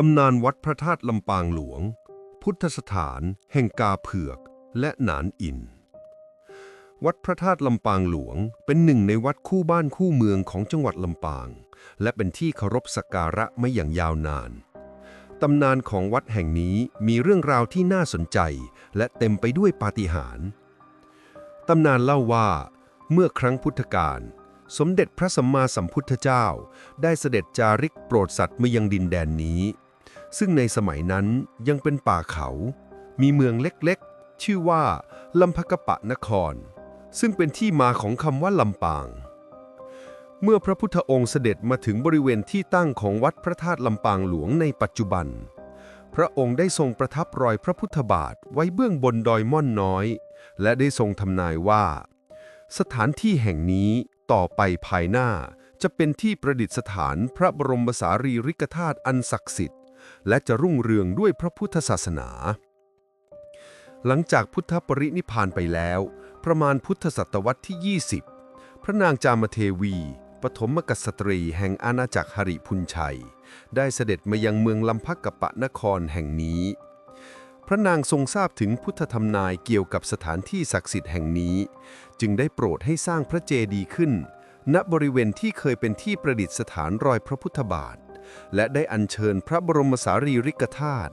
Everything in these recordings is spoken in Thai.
ตำนานวัดพระธาตุลำปางหลวง พุทธสถานแห่งกาเผือกและหนานอิน วัดพระธาตุลำปางหลวงเป็นหนึ่งในวัดคู่บ้านคู่เมืองของจังหวัดลำปาง และเป็นที่เคารพสักการะมาอย่างยาวนาน ตำนานของวัดแห่งนี้มีเรื่องราวที่น่าสนใจ และเต็มไปด้วยปาฏิหาริย์ ตำนานเล่าว่า เมื่อครั้งพุทธกาลสมเด็จพระสัมมาสัมพุทธเจ้า ได้เสด็จจาริกโปรดสัตว์มายังดินแดนนี้ ซึ่งในสมัยนั้นยังเป็นป่าเขา มีเมืองเล็กๆ ชื่อว่าลำพกปะนคร ซึ่งเป็นที่มาของคำว่าลำปาง เมื่อพระพุทธองค์เสด็จมาถึงบริเวณที่ตั้งของวัดพระธาตุลำปางหลวงในปัจจุบัน พระองค์ได้ทรงประทับรอยพระพุทธบาทไว้เบื้องบนดอยม่อนน้อย และได้ทรงทำนายว่า สถานที่แห่งนี้ต่อไปภายหน้าจะเป็นที่ประดิษฐานพระบรมสารีริกธาตุอันศักดิ์สิทธิ์ และจะรุ่งเรืองด้วยพระพุทธศาสนา หลังจากพุทธปรินิพานไปแล้ว ประมาณพุทธศตวรรษที่ 20 พระนางจามเทวี ปฐมกษัตรีแห่งอาณาจักรหริพุนชัย ได้เสด็จมายังเมืองลำพักกะปะนครแห่งนี้ พระนางทรงทราบถึงพุทธธรรมนายเกี่ยวกับสถานที่ศักดิ์สิทธิ์แห่งนี้ จึงได้โปรดให้สร้างพระเจดีย์ขึ้น ณบริเวณที่เคยเป็นที่ประดิษฐานรอยพระพุทธบาท และได้อัญเชิญพระบรมสารีริกธาตุ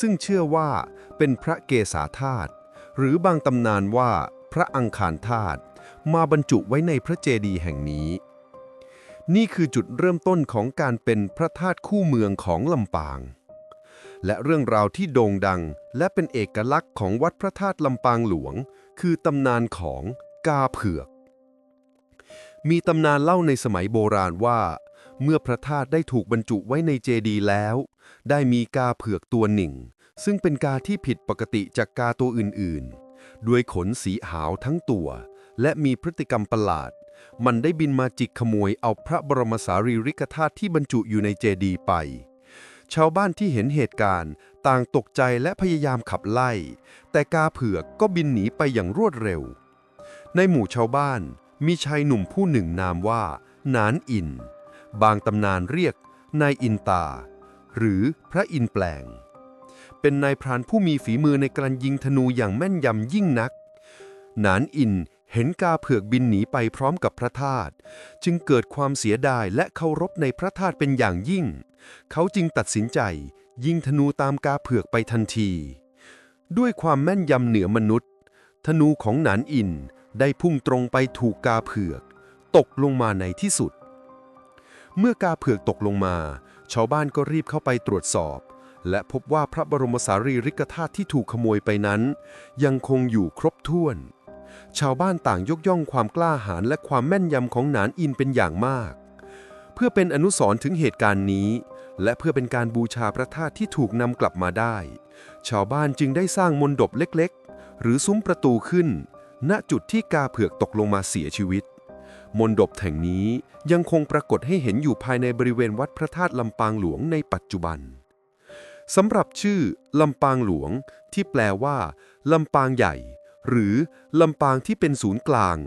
ซึ่งเชื่อว่าเป็นพระเกศาธาตุหรือบางตำนานว่าพระอังคารธาตุมาบรรจุไว้ในพระเจดีย์แห่งนี้ นี่คือจุดเริ่มต้นของการเป็นพระธาตุคู่เมืองของลำปาง และเรื่องราวที่โด่งดังและเป็นเอกลักษณ์ของวัดพระธาตุลำปางหลวง คือตำนานของกาเผือก มีตำนานเล่าในสมัยโบราณว่า เมื่อพระธาตุได้ถูกบรรจุไว้ในเจดีย์แล้ว ได้มีกาเผือกตัวหนึ่ง ซึ่งเป็นกาที่ผิดปกติจากกาตัวอื่นๆ ด้วยขนสีหาวทั้งตัว และมีพฤติกรรมประหลาด มันได้บินมาจิกขโมยเอาพระบรมสารีริกธาตุที่บรรจุอยู่ในเจดีย์ไป ชาวบ้านที่เห็นเหตุการณ์ ต่างตกใจและพยายามขับไล่ แต่กาเผือกก็บินหนีไปอย่างรวดเร็ว ในหมู่ชาวบ้านมีชายหนุ่มผู้หนึ่งนามว่า นานอิน บางตำนานเรียกนายอินตา หรือพระอินแปลง เป็นนายพรานผู้มีฝีมือในการยิงธนูอย่างแม่นยำยิ่งนักหนานอินเห็นกาเผือกบินหนีไปพร้อมกับพระธาตุจึงเกิดความเสียดายและเคารพในพระธาตุเป็นอย่างยิ่ง เขาจึงตัดสินใจ ยิงธนูตามกาเผือกไปทันที ด้วยความแม่นยำเหนือมนุษย์ ธนูของหนานอินได้พุ่งตรงไปถูกกาเผือก ตกลงมาในที่สุด เมื่อกาเผือกตกลงมา ชาวบ้านก็รีบเข้าไปตรวจสอบ และพบว่าพระบรมสารีริกธาตุที่ถูกขโมยไปนั้น ยังคงอยู่ครบถ้วน ชาวบ้านต่างยกย่องความกล้าหาญและความแม่นยำของหนานอินเป็นอย่างมาก เพื่อเป็นอนุสรณ์ถึงเหตุการณ์นี้ และเพื่อเป็นการบูชาพระธาตุที่ถูกนำกลับมาได้ ชาวบ้านจึงได้สร้างมณฑปเล็กๆ หรือซุ้มประตูขึ้น ณจุดที่กาเผือกตกลงมาเสียชีวิต มณฑปแห่งนี้ยังคงปรากฏให้เห็นอยู่ภายในบริเวณวัดพระธาตุลำปางหลวงในปัจจุบันสำหรับชื่อลำปางหลวง ที่แปลว่าลำปางใหญ่ หรือลำปางที่เป็นศูนย์กลาง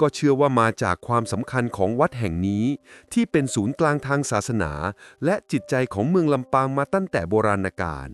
ก็เชื่อว่ามาจากความสำคัญของวัดแห่งนี้ ที่เป็นศูนย์กลางทางศาสนา และจิตใจของเมืองลำปางมาตั้งแต่โบราณกาล